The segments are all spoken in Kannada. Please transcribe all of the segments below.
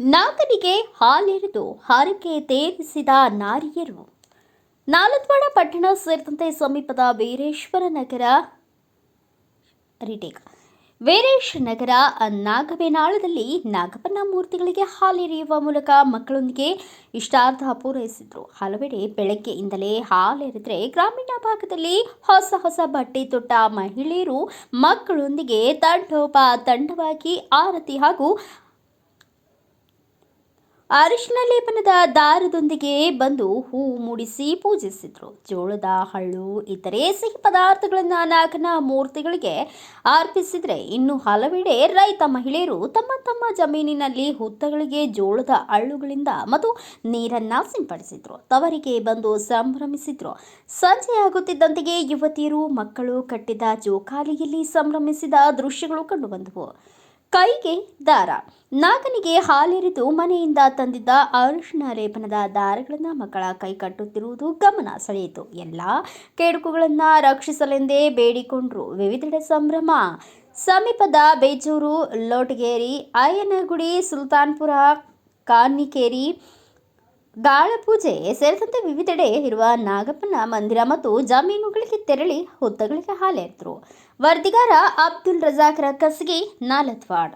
ನಾಗನಿಗೆ ಹಾಲೆರೆದು ಹರಕೆ ತೇರಿಸಿದ ನಾರಿಯರು. ನಾಲತ್ವಾಡ ಪಟ್ಟಣ ಸೇರಿದಂತೆ ಸಮೀಪದ ವೀರೇಶ್ವರ ನಗರ ರಿಟೇಕ್. ವೀರೇಶ್ ನಗರ ನಾಗಬೇನಾಳದಲ್ಲಿ ನಾಗಪ್ಪನ ಮೂರ್ತಿಗಳಿಗೆ ಹಾಲೆರೆಯುವ ಮೂಲಕ ಮಕ್ಕಳೊಂದಿಗೆ ಇಷ್ಟಾರ್ಥ ಪೂರೈಸಿದ್ರು. ಹಲವೆಡೆ ಬೆಳಗ್ಗೆಯಿಂದಲೇ ಹಾಲೆರೆದ್ರೆ ಗ್ರಾಮೀಣ ಭಾಗದಲ್ಲಿ ಹೊಸ ಹೊಸ ಬಟ್ಟೆ ತೊಟ್ಟ ಮಹಿಳೆಯರು ಮಕ್ಕಳೊಂದಿಗೆ ತಂಡೋಪ ತಂಡವಾಗಿ ಆರತಿ ಹಾಗೂ ಅರಿಶಿನ ಲೇಪನದ ದಾರದೊಂದಿಗೆ ಬಂದು ಹೂ ಮೂಡಿಸಿ ಪೂಜಿಸಿದ್ರು. ಜೋಳದ ಹಳ್ಳು, ಇತರೆ ಸಿಹಿ ಪದಾರ್ಥಗಳನ್ನು ನಾಗನ ಮೂರ್ತಿಗಳಿಗೆ ಅರ್ಪಿಸಿದರೆ ಇನ್ನು ಹಲವೆಡೆ ರೈತ ಮಹಿಳೆಯರು ತಮ್ಮ ತಮ್ಮ ಜಮೀನಿನಲ್ಲಿ ಹುತ್ತಗಳಿಗೆ ಜೋಳದ ಹಳ್ಳುಗಳಿಂದ ಮತ್ತು ನೀರನ್ನ ಸಿಂಪಡಿಸಿದ್ರು. ತವರಿಗೆ ಬಂದು ಸಂಭ್ರಮಿಸಿದ್ರು. ಸಂಜೆಯಾಗುತ್ತಿದ್ದಂತೆಯೇ ಯುವತಿಯರು ಮಕ್ಕಳು ಕಟ್ಟಿದ ಜೋಕಾಲಿಯಲ್ಲಿ ಸಂಭ್ರಮಿಸಿದ ದೃಶ್ಯಗಳು ಕಂಡುಬಂದವು ಕೈಗೆ ದಾರ. ನಾಗನಿಗೆ ಹಾಲೆರೆದು ಮನೆಯಿಂದ ತಂದಿದ್ದ ಅರಿಶಿನ ಲೇಪನದ ದಾರಗಳನ್ನು ಮಕ್ಕಳ ಕೈ ಕಟ್ಟುತ್ತಿರುವುದು ಗಮನ ಸೆಳೆಯಿತು. ಎಲ್ಲ ಕೆಡುಕುಗಳನ್ನು ರಕ್ಷಿಸಲೆಂದೇ ಬೇಡಿಕೊಂಡ್ರು ವಿವಿಧೆಡೆ ಸಂಭ್ರಮ. ಸಮೀಪದ ಬೇಜೂರು, ಲೋಟಗೇರಿ, ಅಯ್ಯನಗುಡಿ, ಸುಲ್ತಾನ್ಪುರ ಕಾನಿಕೇರಿ ಗಾಳಪೂಜೆ ಸೇರಿದಂತೆ ವಿವಿಧೆಡೆ ಇರುವ ನಾಗಪ್ಪನ ಮಂದಿರ ಮತ್ತು ಜಮೀನುಗಳಿಗೆ ತೆರಳಿ ಹುದ್ದಗಳಿಗೆ ಹಾಲೆದ್ರು ವರದಿಗಾರ ಅಬ್ದುಲ್ ರಜಾಕ್ರ ಕಸಗಿ, ನಾಲತ್ವಾಡ್.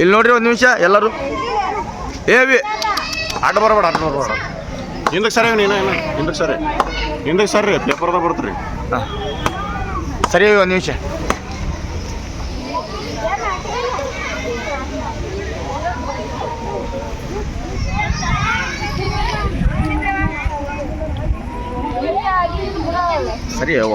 ಇಲ್ಲಿ ನೋಡ್ರಿ ಒಂದು ನಿಮಿಷ ಎಲ್ಲರೂ. ಏವಿ ಆಟ ಬರಬೇಡ ಆಟ ಬರಬೇಡ ಹಿಂದಕ್ಕೆ ಸರಿ ನೀನು ಏನು ಹಿಂದಕ್ಕೆ ಸರಿ. ಹಿಂದಕ್ಕೆ ಸರಿ ಪೇಪರ್ದಾಗ ಬರ್ತೀರಿ. ಹಾಂ. ಸರಿ ಒಂದು ನಿಮಿಷ. ಸರಿ ಅವ್ವ